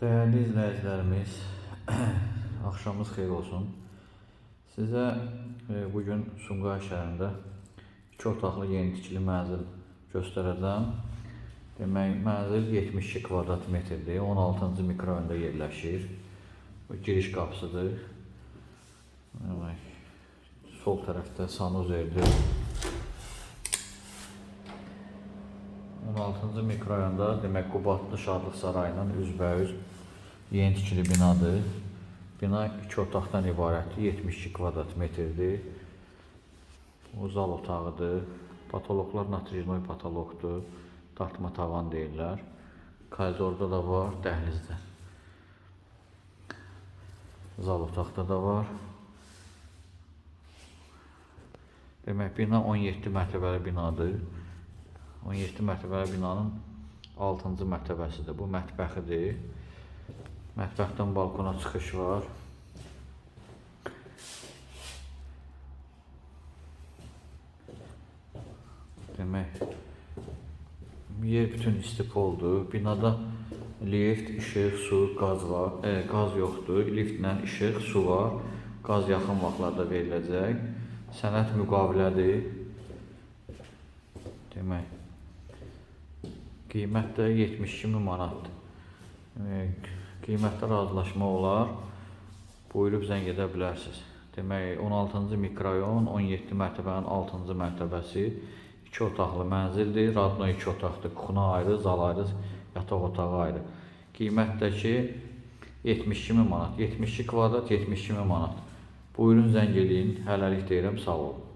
Değerli izləyicilərimiz, axşamınız xeyir olsun. Sizə e, bugün Sumqayıt şəhərində iki otaqlı yeni tikili mənzil göstərəcəm. Demək, mənzil 72 kvadrat metrdir, 16-cı mikrorayonda yerləşir. Bu giriş qapısıdır. Demək, sol tərəfdə sanuzerdir. 16-cı mikrorayonda demək Qubadlı Şadlıq sarayının üzbəüz yeni tikili binadır. Bina iki otaqdan ibarətdir, 72 kvadrat metrdir. Bu zal otağıdır. Patologlar natrinoy patologdur. Dartma tavan deyirlər. Koridorda da var, dəhlizdə. Zal otaqda da var. Demək, bina 17 mərtəbəli binadır. 17 mərtəbəli binanın 6-cı mərtəbəsidir. Bu mətbəxidir. Mətbəxdən balkona çıxış var. Demək, yer bütün istipoldur. Binada lift, işıq, su, qaz var. E, qaz yoxdur. Liftlə işıq, su var. Qaz yaxın vaxtlarda veriləcək. Sənəd müqavilədir. Demək, qiymət də 72 min manatdır. Demək, qiymətdə razılaşma olar. Buyurub zəng edə bilərsiniz. Demək, 16-cı mikrorayon, 17 mərtəbənin 6-cı mərtəbəsi 2 otaqlı mənzildir. Radno 2 otaqdır. Kuxuna ayrı, zal ayrı, yataq otağı ayrı. Qiymət də ki 72 min manat. 72 kvadrat 72 min manat. Buyurun zəng eləyin. Hələlik deyirəm, sağ olun.